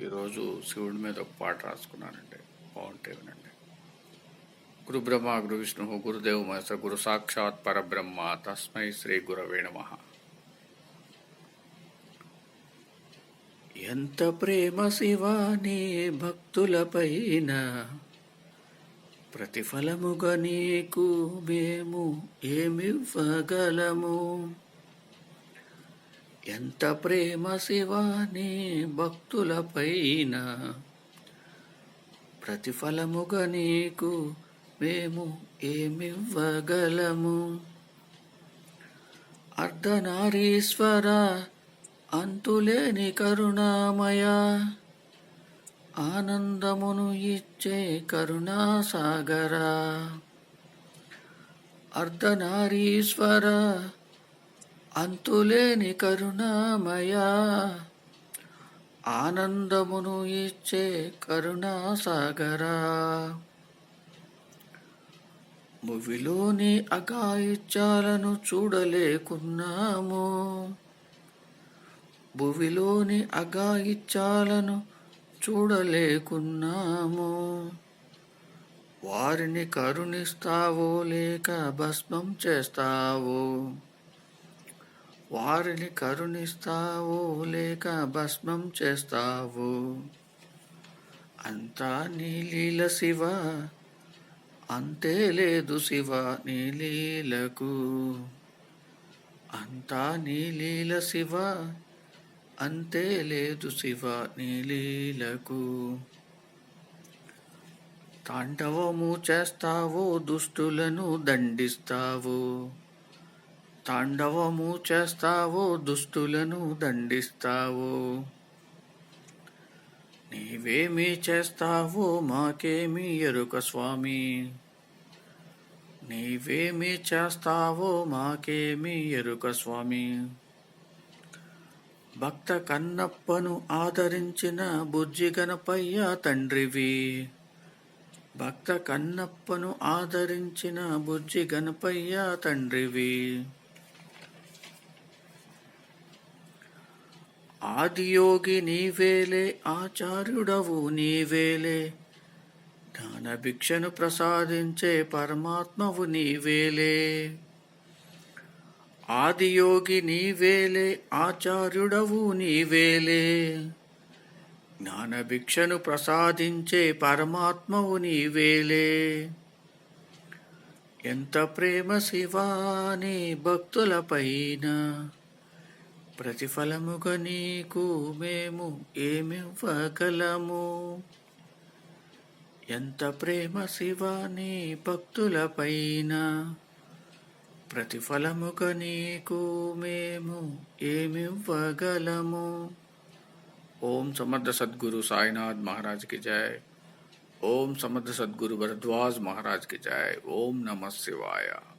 ఈరోజు శివుడి మీద ఒక పాట రాసుకున్నానండి. బాగుంటే వినండి గురు బ్రహ్మ గురు విష్ణు గురుదేవ మహేశ్వర గురు సాక్షాత్ పరబ్రహ్మ తస్మై శ్రీ గురవే నమ. ఎంత ప్రేమ శివాని భక్తులపైన ప్రతిఫలముగా నీకు మేము ఏమివ్వగలము? ఎంత ప్రేమ శివాని భక్తులపైన ప్రతిఫలముగా నీకు మేము ఏమివ్వగలము? అర్ధనారీశ్వర అంతులేని కరుణామయ ఆనందమును ఇచ్చే కరుణాసాగరా. అర్ధనారీశ్వర అంతులేని కరుణామయ ఆనందమును ఇచ్చే కరుణాసాగరా. మువిలోని అగాయిత్యాలను చూడలేకున్నాము. భువిలోని అగాయిత్యాలను చూడలేకున్నాము. వారిని కరుణిస్తావో లేక భస్మం చేస్తావో? వారిని కరుణిస్తావు లేక భస్మం చేస్తావు. అంతా నీ లీల శివ అంతే లేదు శివ నీ లీలకు. అంతా నీ లీల శివ అంతే లేదు శివ నీ లీలకు. తాండవము చేస్తావో దుష్టులను దండిస్తావో. తాండవము చేస్తావో దుస్తులను దండిస్తావో? నీవేమి చేస్తావో మాకేమి ఎరుక స్వామి? నీవేమి చేస్తావో మాకేమి ఎరుక స్వామి? భక్త కన్నప్పను ఆదరించిన బుజ్జి గణపయ్య తండ్రివి. భక్త కన్నప్పను ఆదరించిన బుజ్జి గణపయ్య తండ్రివి. ఆదియోగి నీవేలే ఆచార్యుడవు నీవేలే. జ్ఞానభిక్షను ప్రసాదించే పరమాత్మవు నీవేలే. ఆదియోగి నీవేలే ఆచార్యుడవు నీవేలే. జ్ఞానభిక్షను ప్రసాదించే పరమాత్మవు నీవేలే. ఎంత ప్రేమ శివాని భక్తులపైన ప్రతిఫలముగా నీకు మేము ఏమివ్వగలము? ఎంత ప్రేమ శివాని భక్తులపైన ప్రతిఫలముగా నీకు మేము ఏమివ్వగలము? ఓం సమర్థ సద్గురు సాయినాథ్ మహారాజ్కి జై. ఓం సమర్థ సద్గురు భరద్వాజ్ మహారాజ్కి జై. ఓం నమ శివాయ.